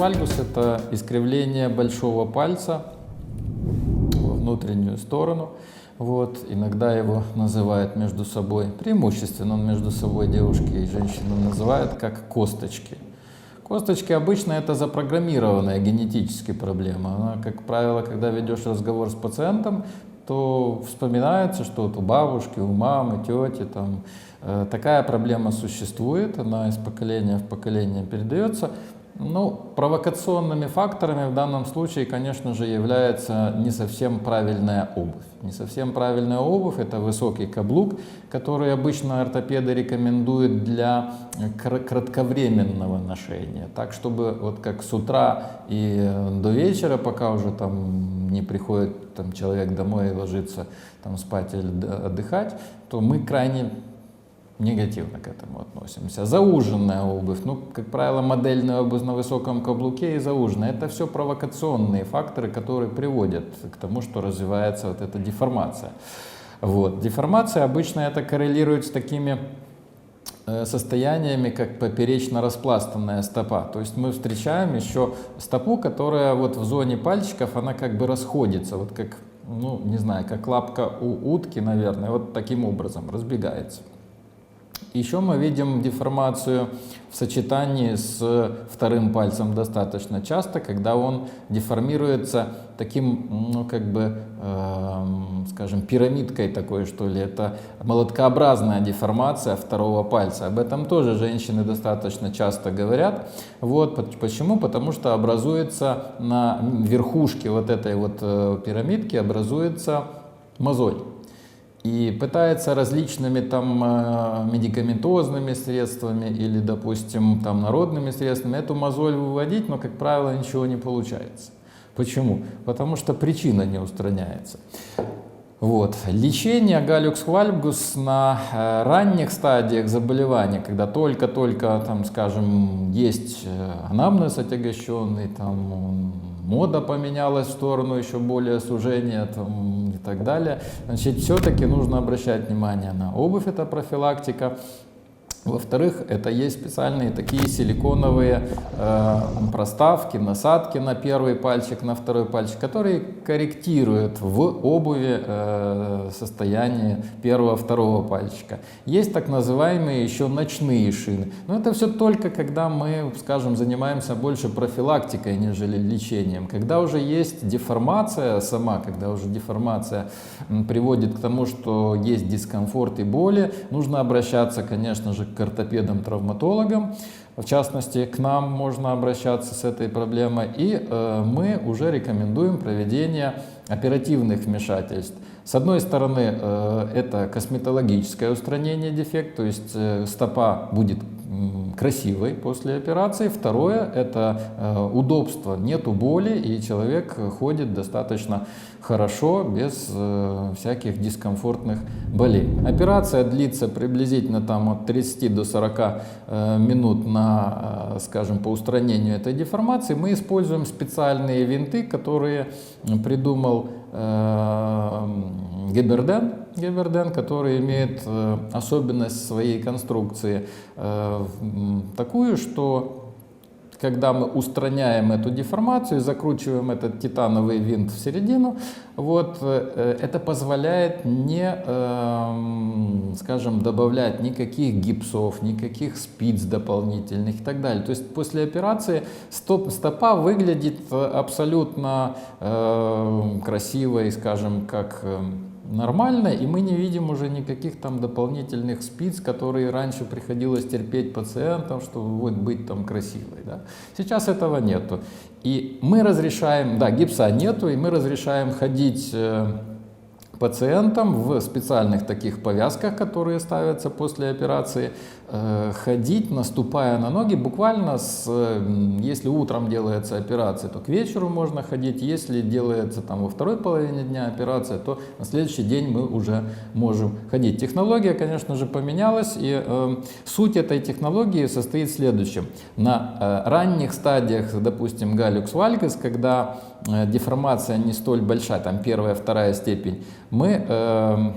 вальгус – это искривление большого пальца во внутреннюю сторону. Вот, иногда его называют между собой, преимущественно он между собой девушки и женщины называют как косточки. Косточки обычно это запрограммированная генетически проблема. Она, как правило, когда ведешь разговор с пациентом, то вспоминается, что вот у бабушки, у мамы, тети там э, такая проблема существует, она из поколения в поколение передается. Ну, провокационными факторами в данном случае, конечно же, является не совсем правильная обувь. Не совсем правильная обувь – это высокий каблук, который обычно ортопеды рекомендуют для кратковременного ношения. Так, чтобы вот как с утра и до вечера, пока уже там не приходит там, человек домой и ложится там, спать или отдыхать, то мы крайне негативно к этому относимся. Зауженная обувь, ну, как правило, модельная обувь на высоком каблуке и зауженная, это все провокационные факторы, которые приводят к тому, что развивается вот эта деформация. Вот. Деформация обычно это коррелирует с такими э, состояниями, как поперечно-распластанная стопа. То есть мы встречаем еще стопу, которая вот в зоне пальчиков, она как бы расходится, вот как, ну, не знаю, как лапка у утки, наверное, вот таким образом разбегается. Еще мы видим деформацию в сочетании с вторым пальцем достаточно часто, когда он деформируется таким, ну, как бы, э, скажем, пирамидкой такой, что ли. Это молоткообразная деформация второго пальца. Об этом тоже женщины достаточно часто говорят. Вот почему? Потому что образуется на верхушке вот этой вот э, пирамидки образуется мозоль и пытается различными там э, медикаментозными средствами или, допустим, там народными средствами эту мозоль выводить, но, как правило, ничего не получается. Почему? Потому что причина не устраняется. Вот. Лечение галюкс вальгус на э, ранних стадиях заболевания, когда только-только, там, скажем, есть э, анамнез отягощенный, там, мода поменялась в сторону еще более сужения там, так далее. Значит, все-таки нужно обращать внимание на обувь, это профилактика. Во-вторых, это есть специальные такие силиконовые э, проставки, насадки на первый пальчик, на второй пальчик, которые корректируют в обуви э, состояние первого-второго пальчика. Есть так называемые еще ночные шины. Но это все только когда мы, скажем, занимаемся больше профилактикой, нежели лечением. Когда уже есть деформация сама, когда уже деформация приводит к тому, что есть дискомфорт и боли, нужно обращаться, конечно же, к ортопедам-травматологам. В частности, к нам можно обращаться с этой проблемой. И э, мы уже рекомендуем проведение оперативных вмешательств. С одной стороны, э, это косметологическое устранение дефекта, то есть э, стопа будет красивой после операции. Второе – это э, удобство, нету боли, и человек ходит достаточно хорошо, без э, всяких дискомфортных болей. Операция длится приблизительно там, от 30 до 40 э, минут на, скажем, по устранению этой деформации. Мы используем специальные винты, которые придумал Геберден, Геберден, который имеет э, особенность своей конструкции э, такую, что когда мы устраняем эту деформацию, закручиваем этот титановый винт в середину, вот, э, это позволяет не, скажем, добавлять никаких гипсов, никаких спиц дополнительных и так далее. То есть после операции стоп, стопа выглядит абсолютно э, красивой, скажем, как нормально, и мы не видим уже никаких там дополнительных спиц, которые раньше приходилось терпеть пациентам, чтобы вот быть там красивой. Да? Сейчас этого нету. И мы разрешаем, да, гипса нету, и мы разрешаем ходить э, пациентам в специальных таких повязках, которые ставятся после операции, э, ходить, наступая на ноги, буквально с, если утром делается операция, то к вечеру можно ходить, если делается там во второй половине дня операция, то на следующий день мы уже можем ходить. Технология, конечно же, поменялась, и э, суть этой технологии состоит в следующем. На э, ранних стадиях, допустим, галюкс вальгас, когда э, деформация не столь большая, там первая, вторая степень, мы э,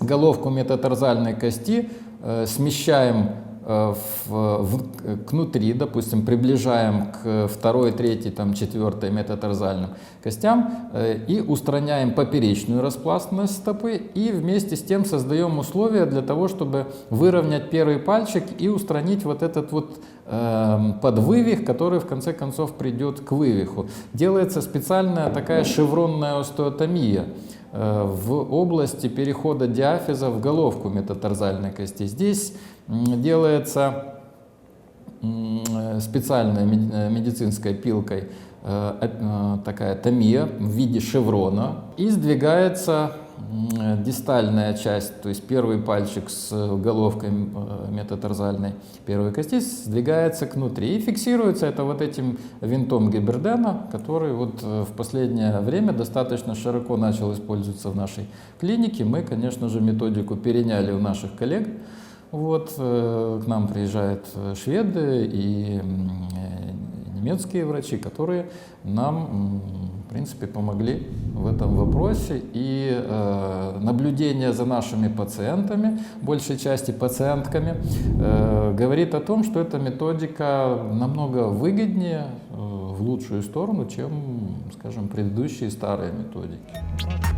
головку метатарзальной кости э, смещаем э, в, в, кнутри, допустим, приближаем к второй, третьей, там, четвертой метатарзальным костям э, и устраняем поперечную распластанность стопы и вместе с тем создаем условия для того, чтобы выровнять первый пальчик и устранить вот этот вот э, подвывих, который в конце концов придет к вывиху. Делается специальная такая шевронная остеотомия. Э, в области перехода диафиза в головку метатарзальной кости. Здесь делается специальной э, медицинской пилкой э, такая томия в виде шеврона и сдвигается дистальная часть, то есть первый пальчик с головкой э, метатарзальной первой кости сдвигается к внутри и фиксируется это вот этим винтом Гибердена, который вот э, в последнее время достаточно широко начал использоваться в нашей клинике. Мы, конечно же, методику переняли у наших коллег. Вот, э, к нам приезжают шведы и немецкие врачи, которые нам, принципе, помогли в этом вопросе. И э, наблюдение за нашими пациентами, большей части пациентками, э, говорит о том, что эта методика намного выгоднее, э, в лучшую сторону, чем, скажем, предыдущие старые методики.